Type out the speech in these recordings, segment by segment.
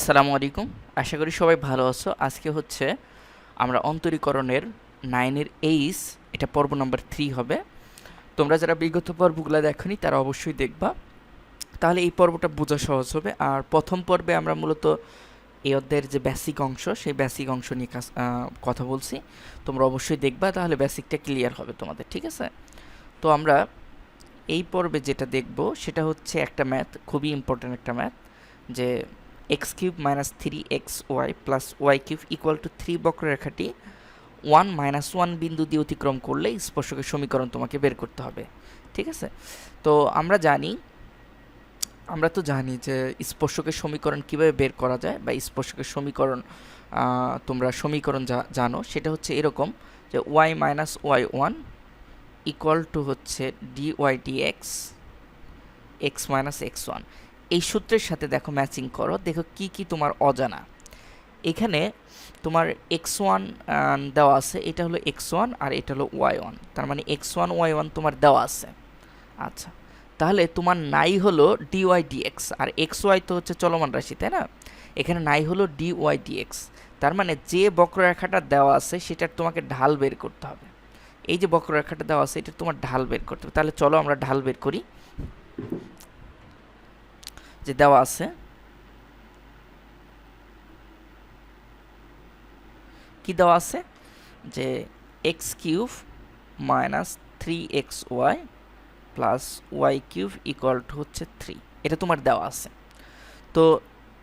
আসসালামু আলাইকুম। আশা করি সবাই ভালো আছো। আজকে হচ্ছে আমরা অন্তরীকরণের নাইনের এইস এটা পর্ব নাম্বার থ্রি হবে। তোমরা যারা বিগত পর্বগুলো দেখনি, তারা অবশ্যই দেখবা। তাহলে এই পর্বটা বোঝা সহজ হবে। আর প্রথম পর্বে আমরা মূলত এই অধ্যায়ের যে বেসিক অংশ, সেই বেসিক অংশ নিয়ে কাজ কথা বলছি। তোমরা অবশ্যই দেখবা, তাহলে বেসিকটা ক্লিয়ার হবে তোমাদের, ঠিক আছে? তো আমরা এই পর্বে যেটা দেখব, সেটা হচ্ছে একটা ম্যাথ খুবই ইম্পর্ট্যান্ট একটা ম্যাথ যে x cube minus three x y plus y cube equal to three বক্ররেখাটি ওয়ান মাইনাস ওয়ান বিন্দু দিয়ে অতিক্রম করলে স্পর্শকের সমীকরণ তোমাকে বের করতে হবে, ঠিক আছে? তো আমরা জানি, আমরা তো জানি যে স্পর্শকের সমীকরণ কীভাবে বের করা যায় বা স্পর্শকের সমীকরণ তোমরা সমীকরণ যা জানো, সেটা হচ্ছে এরকম যে y minus y one equal to হচ্ছে d y d x x minus x one এই সূত্রের সাথে দেখো ম্যাচিং করো। দেখো কি কি তোমার অজানা। এখানে তোমার এক্স ওয়ান দেওয়া আছে। এটা হলো এক্স ওয়ান আর এটা হলো ওয়াই ওয়ান তার মানে এক্স ওয়ান ওয়াই ওয়ান তোমার দেওয়া আছে। আচ্ছা তাহলে তোমার নাই হলো ডি ওয়াই ডিএক্স আর এক্স ওয়াই তো হচ্ছে চলমান রাশি, তাই না? এখানে নাই হলো ডি ওয়াই ডিএক্স তার মানে যে বক্ররেখাটা দেওয়া আছে সেটার তোমাকে ঢাল বের করতে হবে। এই যে বক্ররেখাটা দেওয়া আছে, এটা তোমার ঢাল বের করতে হবে। তাহলে চলো আমরা ঢাল বের করি। যে দেওয়া আছে। কি দেওয়া আছে? যে x cube minus three x y plus y cube equal to হচ্ছে থ্রি। এটা তোমার দেওয়া আছে। তো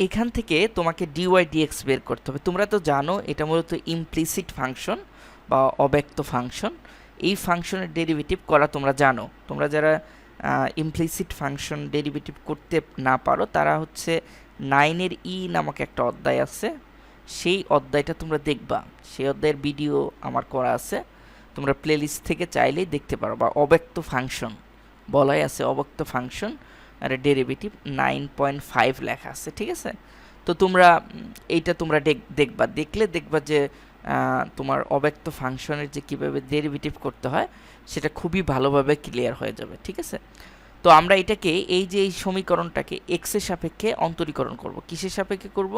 এখান থেকে তোমাকে ডিওয়াই ডিএক্স বের করতে হবে। তোমরা তো জানো এটা মূলত ইমপ্লিসিট ফাংশন বা অব্যক্ত ফাংশন এই ফাংশনের ডেরিভেটিভ করা তোমরা জানো। তোমরা যারা ইমপ্লিসিট ফাংশন ডেরিভেটিভ করতে না পারো, তারা হচ্ছে নাইনের ই নামক একটা অধ্যায় আছে। সেই অধ্যায়টা তোমরা দেখবা। সেই অধ্যায়ের ভিডিও আমার করা আছে। তোমরা প্লেলিস্ট থেকে চাইলেই দেখতে পারো বা অব্যক্ত ফাংশন বলাই আছে, অব্যক্ত ফাংশন আর ডেরিভেটিভ নাইন পয়েন্ট ফাইভ লেখা আছে, ঠিক আছে? তো তোমরা এইটা তোমরা দেখ- দেখবা। দেখলে দেখবা যে তোমার অব্যক্ত ফাংশনের যে কীভাবে ডেরিভেটিভ করতে হয়, সেটা খুবই ভালোভাবে ক্লিয়ার হয়ে যাবে, ঠিক আছে? তো আমরা এটাকে এই যে এই সমীকরণটাকে এক্সের সাপেক্ষে অন্তরীকরণ করব। কিসের সাপেক্ষে করব?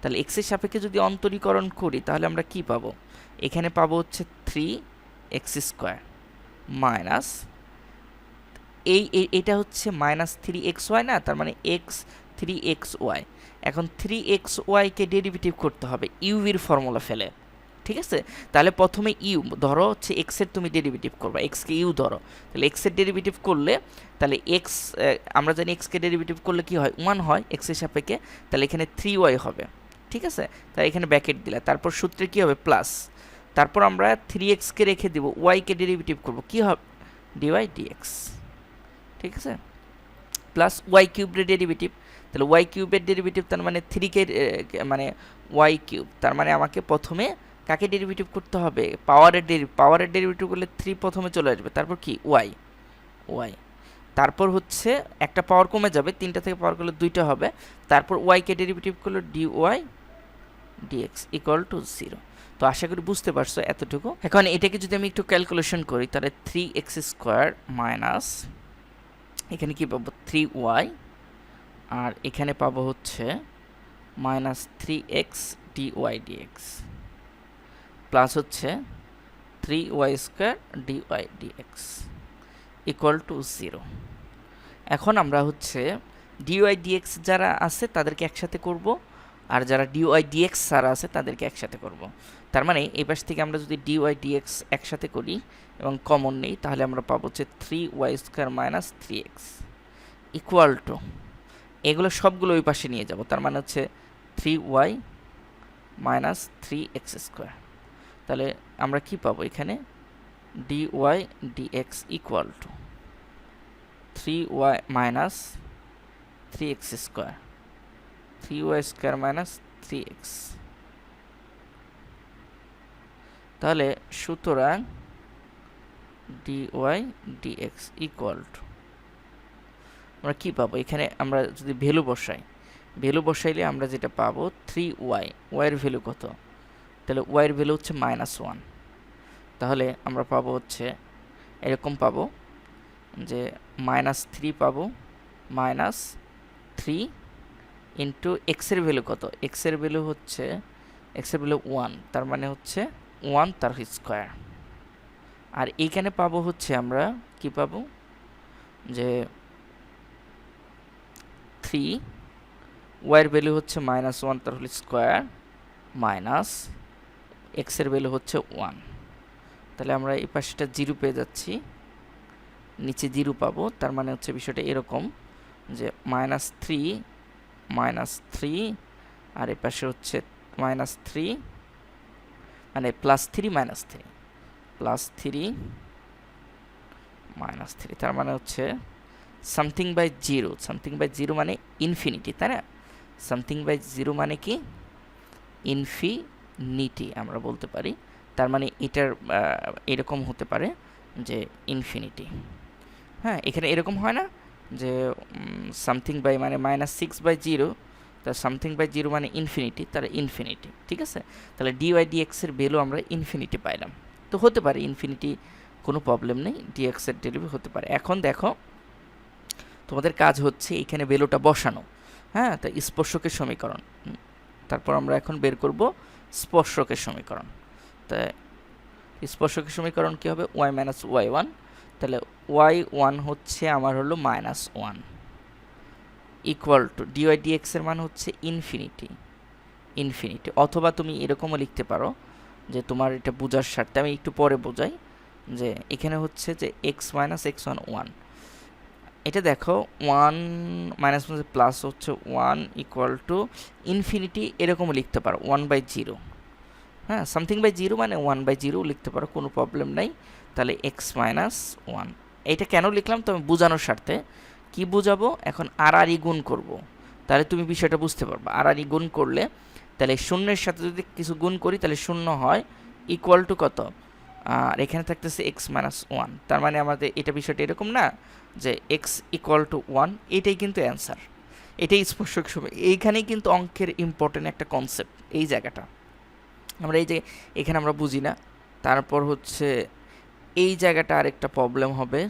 তাহলে এক্সের সাপেক্ষে যদি অন্তরীকরণ করি, তাহলে আমরা কি পাবো? এখানে পাবো হচ্ছে থ্রি এক্স স্কোয়ার মাইনাস এই এটা হচ্ছে মাইনাস থ্রি এক্স ওয়াই না? তার মানে এক্স থ্রি এক্স ওয়াই এখন থ্রি এক্স ওয়াইকে ডেরিভেটিভ করতে হবে ইউভির ফর্মুলা ফেলে। ঠিক আছে? তাহলে প্রথমে ইউ ধরো হচ্ছে এক্সের তুমি ডেরিভেটিভ করবে। এক্সকে ইউ ধরো। তাহলে এক্সের ডেরিভেটিভ করলে, তাহলে এক্স আমরা জানি এক্সকে ডেরিভেটিভ করলে কি হয়? ওয়ান হয় এক্সের সাপেক্ষে। তাহলে এখানে থ্রি ওয়াই হবে। ঠিক আছে? তাহলে এখানে ব্যাকেট দিলে। তারপর সূত্রে কি হবে? প্লাস তারপর আমরা থ্রি এক্সকে রেখে দেবো ওয়াইকে ডেরিভেটিভ করব। কি হবে? ডিওয়াই ডিএক্স ঠিক আছে? প্লাস ওয়াই কিউবের ডেরিভেটিভ তাহলে ওয়াই কিউবের ডেরিভেটিভ তার মানে থ্রিকে মানে ওয়াই কিউব তার মানে আমাকে প্রথমে কাকে ডেরিভেটিভ করতে হবে? পাওয়ারের ডেরি পাওয়ারের ডেরিভেটিভ করলে থ্রি প্রথমে চলে আসবে। তারপর কি? ওয়াই ওয়াই তারপর হচ্ছে একটা পাওয়ার কমে যাবে, তিনটা থেকে পাওয়ার করলে দুইটা হবে। তারপর ওয়াইকে ডেরিভেটিভ করলে d y d x equal to zero তো আশা করি বুঝতে পারছ এতটুকু। এখন এটাকে যদি আমি একটু ক্যালকুলেশন করি, তাহলে থ্রি এক্স স্কোয়ার মাইনাস এখানে কি পাবো? থ্রি ওয়াই আর এখানে পাবো হচ্ছে minus three x d y dx plus হচ্ছে three y square d y dx equal to zero এখন আমরা হচ্ছে ডিওয়াই ডিএক্স যারা আছে তাদেরকে একসাথে করব, আর যারা ডিওয়াই ডিএক্স যারা আছে তাদেরকে একসাথে করব। তার মানে এই পাশ থেকে আমরা যদি ডিওয়াই ডিএক্স একসাথে করি এবং কমন নেই, তাহলে আমরা পাবো হচ্ছে three y square minus three x equal to এগুলো সবগুলো ওই পাশে নিয়ে যাব। তার মানে হচ্ছে three y minus three x square তাহলে আমরা কি পাবো এখানে? D y d x equal to three y minus three x square three y square minus three x তাহলে সুতরাং d y d x equal to আমরা কী পাবো? এখানে আমরা যদি ভ্যালু বসাই, ভ্যালু বসাইলে আমরা যেটা পাবো থ্রি ওয়াই ওয়াইয়ের ভ্যালু কত? তাহলে ওয়াইয়ের ভ্যালু হচ্ছে মাইনাস ওয়ান তাহলে আমরা পাবো হচ্ছে, এরকম পাবো যে মাইনাস থ্রি পাবো মাইনাস থ্রি ইন্টু এক্সের ভ্যালু কত? এক্সের ভ্যালু হচ্ছে এক্সের ভ্যালু ওয়ান তার মানে হচ্ছে ওয়ান তার স্কোয়ার আর এইখানে পাবো হচ্ছে আমরা কি পাবো? যে থ্রি ওয়াইয়ের ভ্যালু হচ্ছে মাইনাস ওয়ান তার হোল স্কোয়ার মাইনাস এক্সের ভ্যালু হচ্ছে ওয়ান তাহলে আমরা এই পাশেটা জিরো পেয়ে যাচ্ছি, নিচে জিরো পাবো, তার মানে হচ্ছে বিষয়টা এরকম যে মাইনাস থ্রি মাইনাস থ্রি আর এ পাশে হচ্ছে মাইনাস থ্রি মানে plus three minus three plus three minus three তার মানে হচ্ছে something by zero something by zero মানে ইনফিনিটি তাই না? সামথিং বাই জিরো মানে কি? ইনফিনিটি আমরা বলতে পারি। তার মানে এটার এরকম হতে পারে যে ইনফিনিটি হ্যাঁ এখানে এরকম হয় না যে সামথিং বাই মানে মাইনাস সিক্স বাই জিরো তার সামথিং বাই জিরো মানে ইনফিনিটি তার ইনফিনিটি ঠিক আছে? তাহলে ডিওয়াই ডিএক্সের ভ্যালু আমরা ইনফিনিটি পাইলাম। তো হতে পারে ইনফিনিটি কোনো প্রবলেম নেই ডিএক্সের ডেলিভারি হতে পারে। এখন দেখো, তোমাদের কাজ হচ্ছে এখানে ভ্যালুটা বসানো। হ্যাঁ তা স্পর্শকের সমীকরণ। তারপর আমরা এখন বের করব স্পর্শকের সমীকরণ। তা স্পর্শকের সমীকরণ কী হবে? ওয়াই মাইনাস ওয়াই ওয়ান তাহলে ওয়াই ওয়ান হচ্ছে আমার হলো minus one equal to dy ডিএক্সের মান হচ্ছে ইনফিনিটি ইনফিনিটি অথবা তুমি এরকমও লিখতে পারো যে তোমার এটা বোঝার স্বার্থে। আমি একটু পরে বোঝাই যে এখানে হচ্ছে যে x minus x one one এটা দেখো ওয়ান মাইনাস প্লাস হচ্ছে ওয়ান ইকুয়াল টু ইনফিনিটি এরকমও লিখতে পারো ওয়ান বাই জিরো হ্যাঁ সামথিং বাই জিরো মানে ওয়ান বাই জিরো লিখতে পারো, কোনো প্রবলেম নাই। তাহলে এক্স মাইনাস ওয়ান এইটা কেন লিখলাম? তো আমি বোঝানোর স্বার্থে। কি বোঝাবো? এখন আর আর গুণ করব। তাহলে তুমি বিষয়টা বুঝতে পারবে। আর আর গুণ করলে, তাহলে শূন্যের সাথে যদি কিছু গুণ করি, তাহলে শূন্য হয় ইকুয়াল টু কত? আর এখানে থাকতেছে এক্স মাইনাস ওয়ান তার মানে আমাদের, এটা বিষয়টা এরকম না যে এক্স ইকুয়াল টু ওয়ান এটাই কিন্তু অ্যান্সার এটাই স্পর্শক সময় এইখানেই কিন্তু অঙ্কের ইম্পর্টেন্ট একটা কনসেপ্ট এই জায়গাটা। আমরা এই যে, এখানে আমরা বুঝি না। তারপর হচ্ছে, এই জায়গাটা আরেকটা প্রবলেম হবে।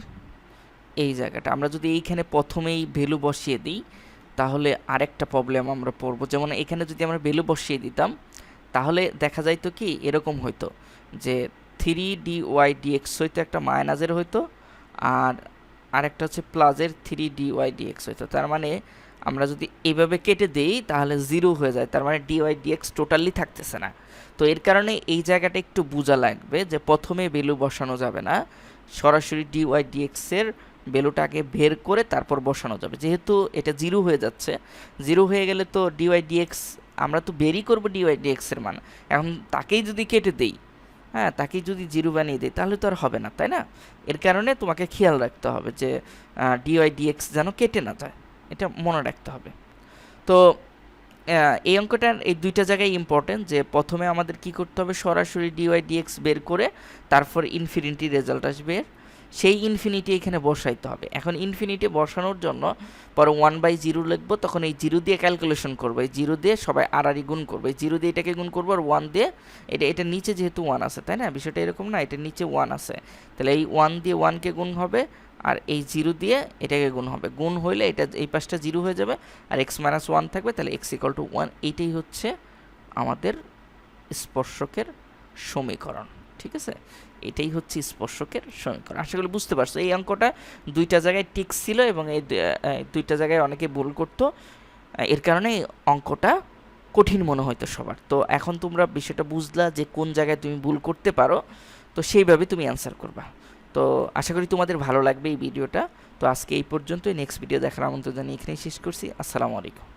এই জায়গাটা। আমরা যদি এইখানে প্রথমেই ভ্যালু বসিয়ে দিই, তাহলে আরেকটা প্রবলেম আমরা পড়ব। যেমন এখানে যদি আমরা ভ্যালু বসিয়ে দিতাম, তাহলে দেখা যাইতো কি, এরকম হইতো যে থ্রি ডি ওয়াই ডিএক্স হইতো একটা মাইনাসের হইতো, আর আরেকটা হচ্ছে প্লাসের থ্রি ডি ওয়াই ডিএক্স হইতো তার মানে আমরা যদি এইভাবে কেটে দিই, তাহলে জিরো হয়ে যায়। তার মানে ডিওয়াই ডিএক্স টোটালি থাকতেছে না। তো এর কারণে এই জায়গাটা একটু বোঝা লাগবে যে প্রথমে ভ্যালু বসানো যাবে না। সরাসরি ডিওয়াই ডিএক্সের ভ্যালুটাকে বের করে তারপর বসানো যাবে। যেহেতু এটা জিরো হয়ে যাচ্ছে জিরো হয়ে গেলে তো ডিওয়াই ডিএক্স আমরা তো বেরই করব ডিওয়াই ডিএক্সের মান। এখন তাকেই যদি কেটে দেই হ্যাঁ তাকে যদি জিরো বানিয়ে দেয়, তাহলে তো আর হবে না, তাই না? এর কারণে তোমাকে খেয়াল রাখতে হবে যে ডিওয়াই ডিএক্স যেন কেটে না যায়, এটা মনে রাখতে হবে। তো এই অঙ্কটার এই দুইটা জায়গায় ইম্পর্টেন্ট যে, প্রথমে আমাদের কি করতে হবে? সরাসরি ডিওয়াই ডিএক্স বের করে, তারপর ইনফিনিটি রেজাল্ট আসবে। সেই ইনফিনিটি এখানে বসাইতে হবে। এখন ইনফিনিটি বসানোর জন্য পরে ওয়ান বাই জিরো লিখব, তখন এই জিরো দিয়ে ক্যালকুলেশন করব। এই জিরো দিয়ে সবাই আড়াআড়ি গুণ করব। এই জিরো দিয়ে এটাকে গুণ করব আর ওয়ান দিয়ে এটা এটার নিচে যেহেতু ওয়ান আছে, তাই না? বিষয়টা এরকম না এটার নিচে ওয়ান আছে। তাহলে এই ওয়ান দিয়ে ওয়ানকে গুণ হবে আর এই জিরো দিয়ে এটাকে গুণ হবে। গুণ হইলে এটা, এই পাশটা জিরো হয়ে যাবে আর এক্স মাইনাস ওয়ান থাকবে, তাহলে এক্স ইকাল টু ওয়ান এইটাই হচ্ছে আমাদের স্পর্শকের সমীকরণ, ঠিক আছে? এটাই হচ্ছে স্পর্শকের সমীকরণ। আশা করি বুঝতে পারছ, এই অঙ্কটা দুইটা জায়গায় টিক ছিল এবং এই দুইটা জায়গায় অনেকে ভুল করতো। এর কারণে অঙ্কটা কঠিন মনে হয়তো সবার। তো এখন তোমরা বিষয়টা বুঝলা যে কোন জায়গায় তুমি ভুল করতে পারো, তো সেইভাবে তুমি অ্যান্সার করবা। তো আশা করি তোমাদের ভালো লাগবে এই ভিডিওটা। তো আজকে এই পর্যন্তই নেক্সট ভিডিও দেখার আমন্ত্রণ জানিয়ে এখানেই শেষ করছি। আসসালামু আলাইকুম।